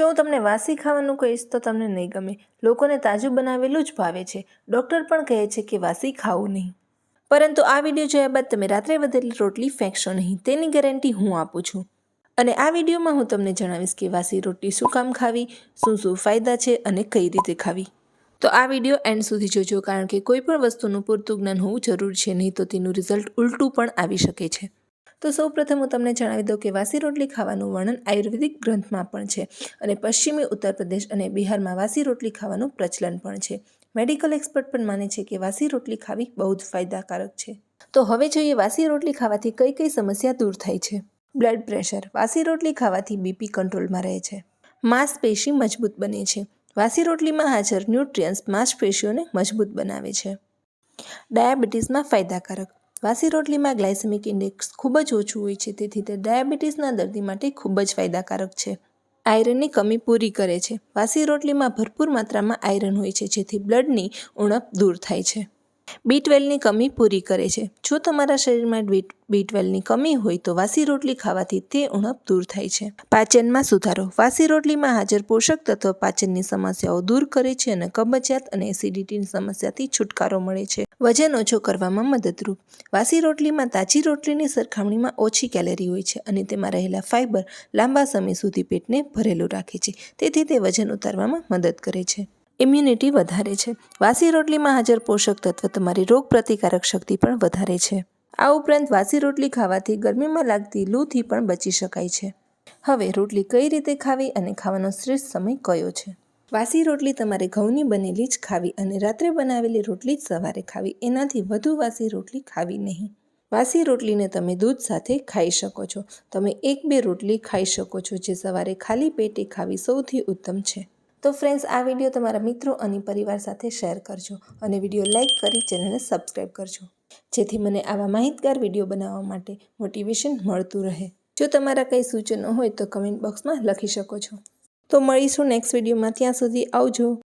જો હું તમને વાસી ખાવાનું કહીશ તો તમને નહીં ગમે. લોકોને તાજું બનાવેલું જ ભાવે છે. ડૉક્ટર પણ કહે છે કે વાસી ખાવું નહીં. પરંતુ આ વીડિયો જોયા બાદ તમે રાત્રે વધેલી રોટલી ફેંકશો નહીં. તેની ગેરંટી હું આપું છું. અને આ વિડીયોમાં હું તમને જણાવીશ કે વાસી રોટલી શું કામ ખાવી, શું શું ફાયદા છે અને કઈ રીતે ખાવી. તો આ વીડિયો એન્ડ સુધી જોજો, કારણ કે કોઈ પણ વસ્તુનું પૂરતું જ્ઞાન હોવું જરૂર છે નહીં તો તેનું રિઝલ્ટ ઉલટું પણ આવી શકે છે. તો સૌપ્રથમ હું તમને જણાવી દઉં કે વાસી રોટલી ખાવાનું વર્ણન આયુર્વેદિક ગ્રંથમાં પણ છે અને પશ્ચિમી ઉત્તર પ્રદેશ અને બિહારમાં વાસી રોટલી ખાવાનું પ્રચલન પણ છે. મેડિકલ એક્સપર્ટ પણ માને છે કે વાસી રોટલી ખાવી બહુ જ ફાયદાકારક છે. તો હવે જોઈએ વાસી રોટલી ખાવાથી કઈ કઈ સમસ્યા દૂર થાય છે? બ્લડ પ્રેશર, વાસી રોટલી ખાવાથી બીપી કંટ્રોલમાં રહે છે. માંસપેશી મજબૂત બને છે. વાસી રોટલીમાં હાજર ન્યુટ્રિયન્સ માંસપેશીઓને મજબૂત બનાવે છે. ડાયાબિટીસમાં ફાયદાકારક. વાસી રોટલીમાં ગ્લાયસેમિક ઇન્ડેક્સ ખૂબ જ ઓછું હોય છે, તેથી તે ડાયાબિટીસના દર્દી માટે ખૂબ જ ફાયદાકારક છે. આયરનની કમી પૂરી કરે છે. વાસી રોટલીમાં ભરપૂર માત્રામાં આયરન હોય છે, જેથી બ્લડની ઉણપ દૂર થાય છે. બી ટ્વેલ્વની કમી પૂરી કરે છે. જો તમારા શરીરમાં બી ટ્વેલ્વની કમી હોય તો વાસી રોટલી ખાવાથી તે ઉણપ દૂર થાય છે. પાચનમાં સુધારો. વાસી રોટલીમાં હાજર પોષક તત્વ પાચનની સમસ્યાઓ દૂર કરે છે અને કબજિયાત અને એસિડિટીની સમસ્યાથી છુટકારો મળે છે. વજન ઓછો કરવામાં મદદરૂપ. વાસી રોટલીમાં તાજી રોટલીની સરખામણીમાં ઓછી કેલેરી હોય છે અને તેમાં રહેલા ફાઇબર લાંબા સમય સુધી પેટને ભરેલું રાખે છે. તેથી તે વજન ઉતારવામાં મદદ કરે છે. ઇમ્યુનિટી વધારે છે. વાસી રોટલીમાં હાજર પોષક તત્વ તમારી રોગ પ્રતિકારક શક્તિ પણ વધારે છે. આ ઉપરાંત વાસી રોટલી ખાવાથી ગરમીમાં લાગતી લૂથી પણ બચી શકાય છે. હવે રોટલી કઈ રીતે ખાવી અને ખાવાનો શ્રેષ્ઠ સમય કયો છે? વાસી રોટલી તમારે ઘઉંની બનેલી જ ખાવી અને રાત્રે બનાવેલી રોટલી જ સવારે ખાવી. એનાથી વધુ વાસી રોટલી ખાવી નહીં. વાસી રોટલીને તમે દૂધ સાથે ખાઈ શકો છો. તમે એક બે રોટલી ખાઈ શકો છો જે સવારે ખાલી પેટે ખાવી સૌથી ઉત્તમ છે. તો ફ્રેન્ડ્સ આ વીડિયો તમારા મિત્રો અને પરિવાર સાથે શેર કરજો અને વીડિયો લાઇક કરી ચેનલને સબસ્ક્રાઈબ કરજો. જેથી મને આવા માહિતગાર વીડિયો બનાવવા માટે મોટિવેશન મળતું રહે. જો તમારા કંઈ સૂચનો હોય તો કમેન્ટ બોક્સમાં લખી શકો છો. તો મળીશું નેક્સ્ટ વિડીયોમાં ત્યાં સુધી આવજો.